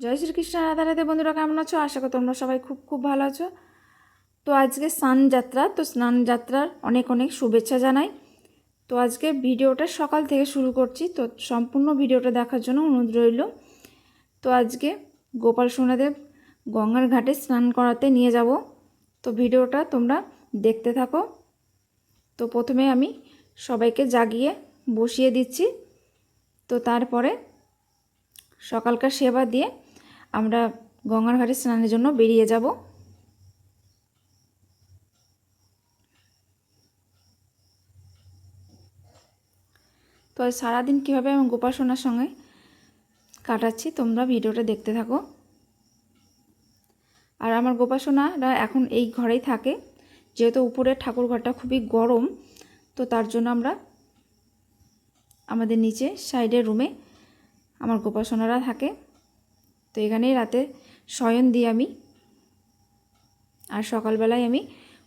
জয় শ্রীকৃষ্ণ, রাধা রাধে বন্ধুরা, কেমন আছো? আশা করি তোমরা সবাই খুব খুব ভালো আছো। তো আজকে স্নান যাত্রা, তো স্নান যাত্রার অনেক অনেক শুভেচ্ছা জানাই। তো আজকে ভিডিওটা সকাল থেকে শুরু করছি, তো সম্পূর্ণ ভিডিওটা দেখার জন্য অনুরোধ রইল। তো আজকে গোপাল সোনাদেব গঙ্গার ঘাটে স্নান করাতে নিয়ে যাব। তো ভিডিওটা তোমরা দেখতে থাকো। তো প্রথমে আমি সবাইকে জাগিয়ে বসিয়ে দিচ্ছি। তো তারপরে সকালকার সেবা দিয়ে আমরা গঙ্গার ঘাটে স্নানের জন্য বেরিয়ে যাব। তো সারাদিন কীভাবে আমি গোপাসনার সঙ্গে কাটাচ্ছি তোমরা ভিডিওটা দেখতে থাকো। আর আমার গোপাসনারা এখন এই ঘরেই থাকে, যেহেতু উপরের ঠাকুর ঘরটা খুবই গরম, তো তার জন্য আমরা আমাদের নিচে সাইডের রুমে আমার গোপাসনারা থাকে। তো এখানেই রাতে শয়ন দিই আমি আর সকালবেলায় আমি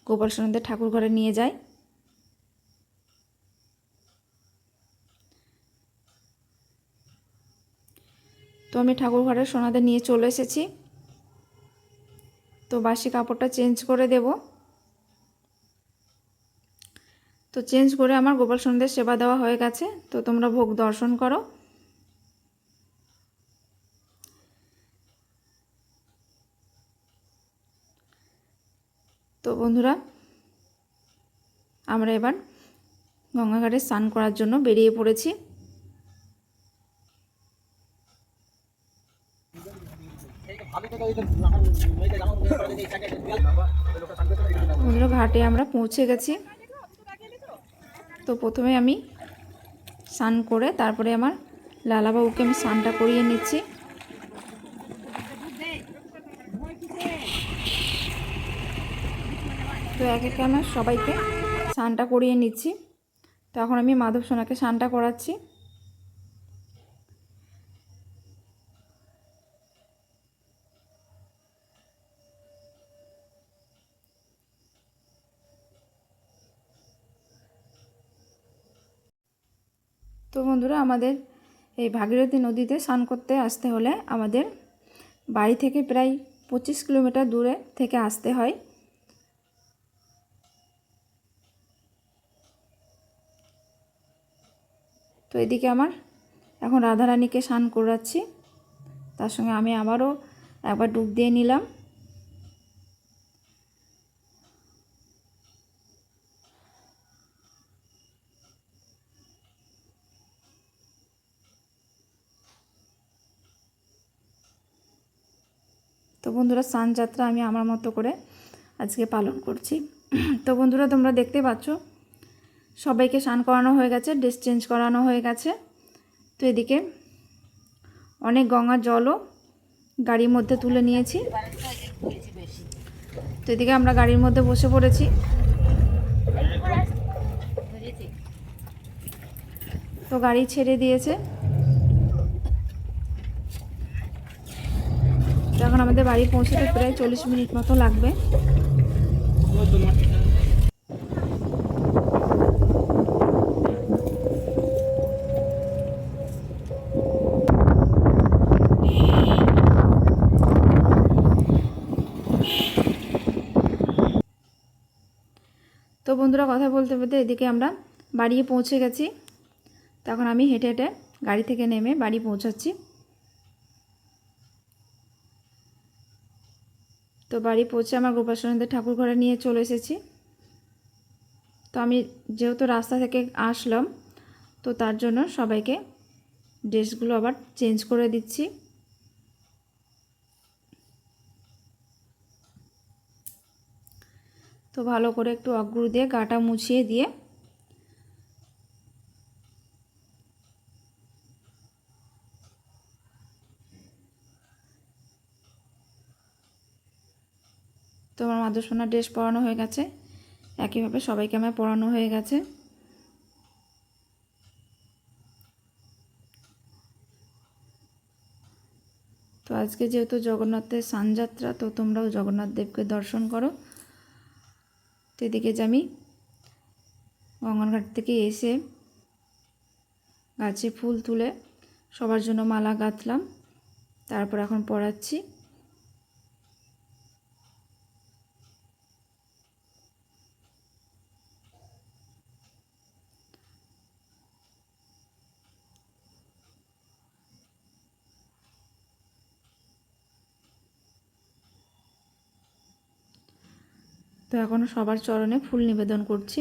গোপাল সোনাদের ঠাকুর ঘরে নিয়ে যাই। তো আমি ঠাকুর ঘরে সোনাদের নিয়ে চলে এসেছি। তো বাসি কাপড়টা চেঞ্জ করে দেব। তো চেঞ্জ করে আমার গোপাল সোনাদের সেবা দেওয়া হয়ে গেছে। তো তোমরা ভোগ দর্শন করো। তো বন্ধুরা, আমরা এবার গঙ্গাঘাটে স্নান করার জন্য বেরিয়ে পড়েছি। বন্ধুরা, ঘাটে আমরা পৌঁছে গেছি। তো প্রথমে আমি স্নান করে তারপরে আমার লালাবাবুকে আমি স্নানটা করিয়ে নিচ্ছি তো এক একে আমার সবাইকে স্নানটা করিয়ে নিচ্ছি। তো এখন আমি মাধব সোনাকে স্নানটা করাচ্ছি। তো বন্ধুরা, আমাদের এই ভাগীরথী নদীতে স্নান করতে আসতে হলে আমাদের বাড়ি থেকে প্রায় পঁচিশ কিলোমিটার দূরে থেকে আসতে হয়। এদিকে আমার এখন রাধারানীকে স্নান করাচ্ছি। তার সঙ্গে আমি আবারও একবার ডুব দিয়ে নিলাম। তো বন্ধুরা, স্নান যাত্রা আমি আমার মতো করে আজকে পালন করছি। তো বন্ধুরা, তোমরা দেখতে পাচ্ছ সবাইকে স্নান করানো হয়ে গেছে ড্রেস চেঞ্জ করানো হয়ে গেছে। তো এদিকে অনেক গঙ্গার জলও গাড়ির মধ্যে তুলে নিয়েছি। তো এদিকে আমরা গাড়ির মধ্যে বসে পড়েছি। তো গাড়ি ছেড়ে দিয়েছে। এখন আমাদের বাড়ি পৌঁছতে প্রায় চল্লিশ মিনিট মতো লাগবে। বন্ধুরা কথা বলতে বলতে এদিকে আমরা বাড়ি পৌঁছে গেছি। তখন আমি হেঁটে হেঁটে গাড়ি থেকে নেমে বাড়ি পৌঁছাচ্ছি। তো বাড়ি পৌঁছে আমার গোপাসনদের ঠাকুর ঘরে নিয়ে চলে এসেছি। তো আমি যেহেতু রাস্তা থেকে আসলাম, তো তার জন্য সবাইকে ড্রেসগুলো আবার চেঞ্জ করে দিচ্ছি। তো ভালো করে একটু অগ্রু দিয়ে গাটা মুছিয়ে দিয়ে তো আমার মাদুসোনার ড্রেস পরানো হয়ে গেছে। একইভাবে সবাইকে আমার পরানো হয়ে গেছে। তো আজকে যেহেতু জগন্নাথের সানযাত্রা, তো তোমরাও জগন্নাথ দেবকে দর্শন করো। তো এদিকে যে আমি গঙ্গনঘাট থেকে এসে গাছে ফুল তুলে সবার জন্য মালা গাঁথলাম। তারপর এখন পড়াচ্ছি। তো এখন সবার চরণে ফুল নিবেদন করছি।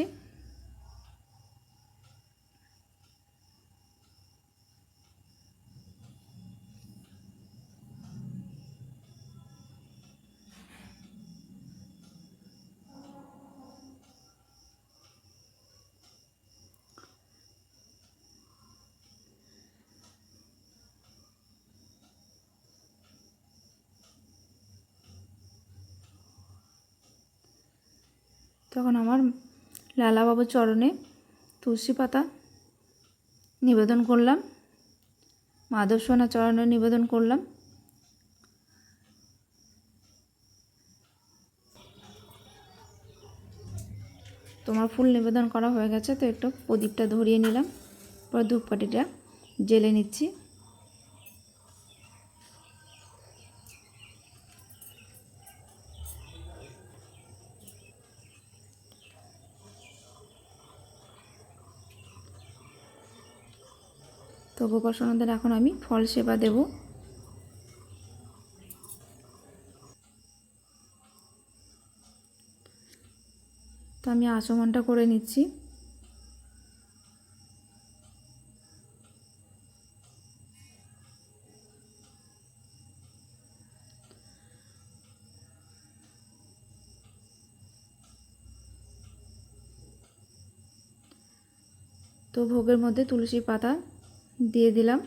তখন আমার লালাবাবুর চরণে তুলসী পাতা নিবেদন করলাম, মাধব সোনা চরণে নিবেদন করলাম। তোমার ফুল নিবেদন করা হয়ে গেছে, তো একটু প্রদীপটা ধরিয়ে নিলাম। পরে ধূপকাঠিটা জেলে নিচ্ছি। তো গোপাসনাদের এখন আমি ফল সেবা দেব। তো আমি আচমনটা করে নিচ্ছি। তো ভোগের মধ্যে তুলসী পাতা দিয়ে দিলাম।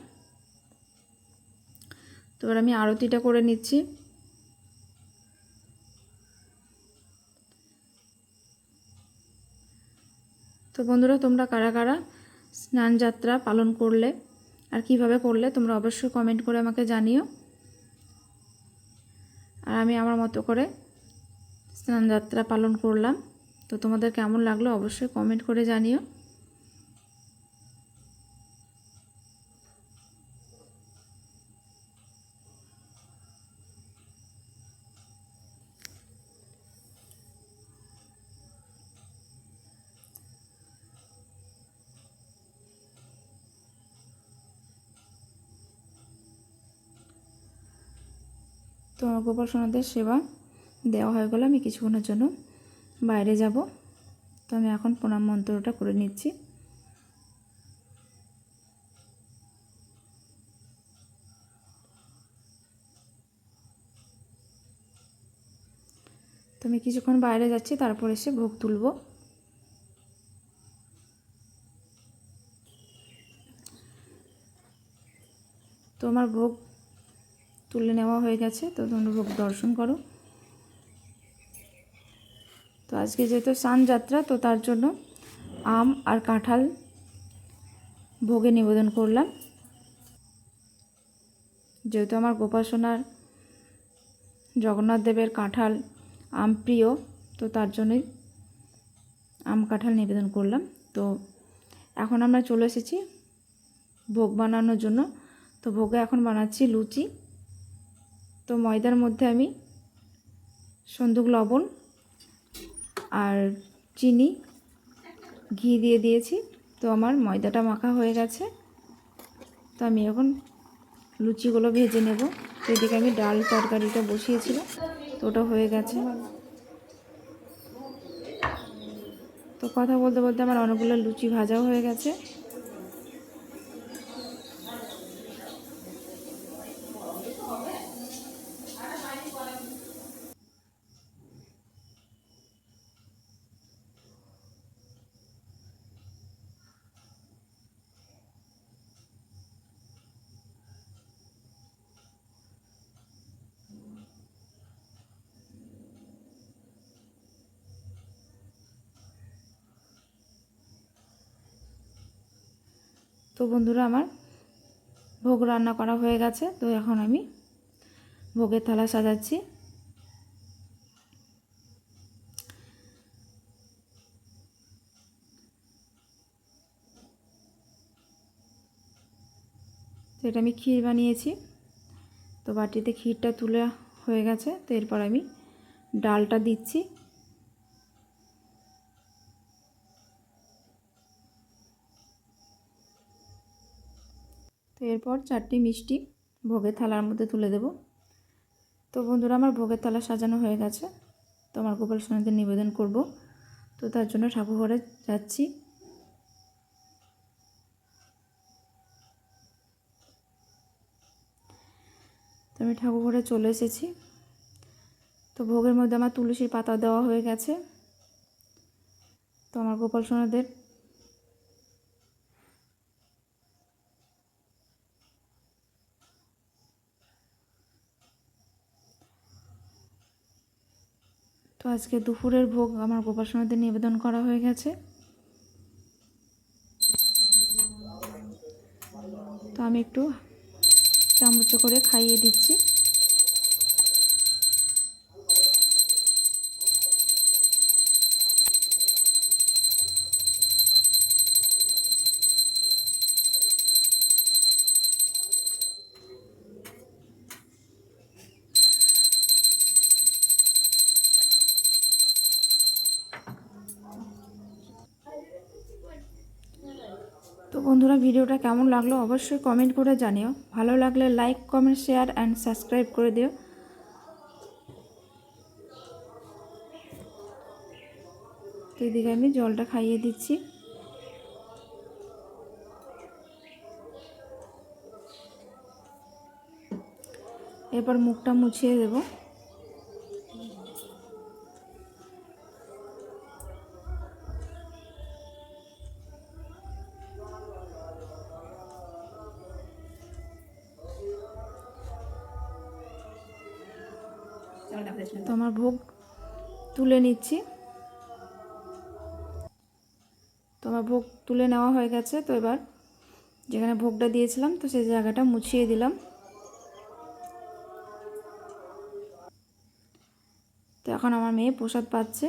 তো এবার আমি আরতিটা করে নিচ্ছি। তো বন্ধুরা, তোমরা কারা কারা স্নান যাত্রা পালন করলে আর কীভাবে করলে তোমরা অবশ্যই কমেন্ট করে আমাকে জানিও। আর আমি আমার মতো করে স্নান যাত্রা পালন করলাম। তো তোমাদের কেমন লাগল অবশ্যই কমেন্ট করে জানিও। তো গোপাল সোনাদের সেবা দেওয়া হয়ে গেলো। আমি কিছুক্ষণের জন্য বাইরে যাব। তো আমি এখন প্রণাম মন্ত্রটা করে নিচ্ছি। তো আমি কিছুক্ষণ বাইরে যাচ্ছি, তারপর এসে ভোগ তুলব। তো আমার ভোগ তুলে নেওয়া হয়ে গেছে, তো তোমরা ভোগ দর্শন করো। তো আজকে যেহেতু স্নান যাত্রা তো তার জন্য আম আর কাঁঠাল ভোগে নিবেদন করলাম। যেহেতু আমার গোপাসনার জগন্নাথ দেবের কাঁঠাল আম প্রিয়, তো তার জন্যই আম কাঁঠাল নিবেদন করলাম। তো এখন আমরা চলে এসেছি ভোগ বানানোর জন্য। তো ভোগে এখন বানাচ্ছি লুচি। তো ময়দার মধ্যে আমি সন্দুক লবণ আর চিনি ঘি দিয়ে দিয়েছি। তো আমার ময়দাটা মাখা হয়ে গেছে। তো আমি এখন লুচিগুলো ভেজে নেব। তো এদিকে আমি ডাল তরকারিটা বসিয়েছিলাম। তো ওটা হয়ে গেছে। তো কথা বলতে বলতে আমার অনেকগুলো লুচি ভাজাও হয়ে গেছে। তো বন্ধুরা আমার ভোগ রান্না করা হয়ে গেছে, তো এখন আমি ভোগের থালা সাজাচ্ছি। তো এটা আমি ক্ষীর বানিয়েছি, তো বাটিতে ক্ষীরটা তুলে হয়ে গেছে, তো এরপর আমি ডালটা দিচ্ছি। তো এরপর চারটি মিষ্টি ভোগের থালার মধ্যে তুলে দেব। তো বন্ধুরা, আমার ভোগের থালা সাজানো হয়ে গেছে। তো আমার গোপাল সোনাদের নিবেদন করব। তো তার জন্য ঠাকুর ঘরে যাচ্ছি। তো আমি ঠাকুর ঘরে চলে এসেছি। তো ভোগের মধ্যে আমার তুলসীর পাতা দেওয়া হয়ে গেছে। তো আমার গোপাল সোনাদের আজকে দুপুরের ভোগ আমার গোপাল সোনাদের নিবেদন করা হয়ে গেছে। তো আমি একটু চামচ করে খাইয়ে দিচ্ছি। বন্ধুরা, ভিডিওটা কেমন লাগল অবশ্যই কমেন্ট করে জানিও। ভালো লাগলে like comment share and subscribe করে দিও। এদিকে আমি জলটা খাইয়ে দিচ্ছি। এরপর মুখটা মুছিয়ে দেবো। তুলে নিচ্ছি। তো আমার ভোগ তুলে নেওয়া হয়ে গেছে। তো এবার যেখানে ভোগটা দিয়েছিলাম, তো সেই জায়গাটা মুছিয়ে দিলাম। তো এখন আমার মেয়ে প্রসাদ পাচ্ছে।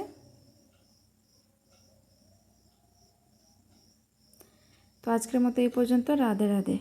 তো আজকের মতো এই পর্যন্ত। রাধে রাধে।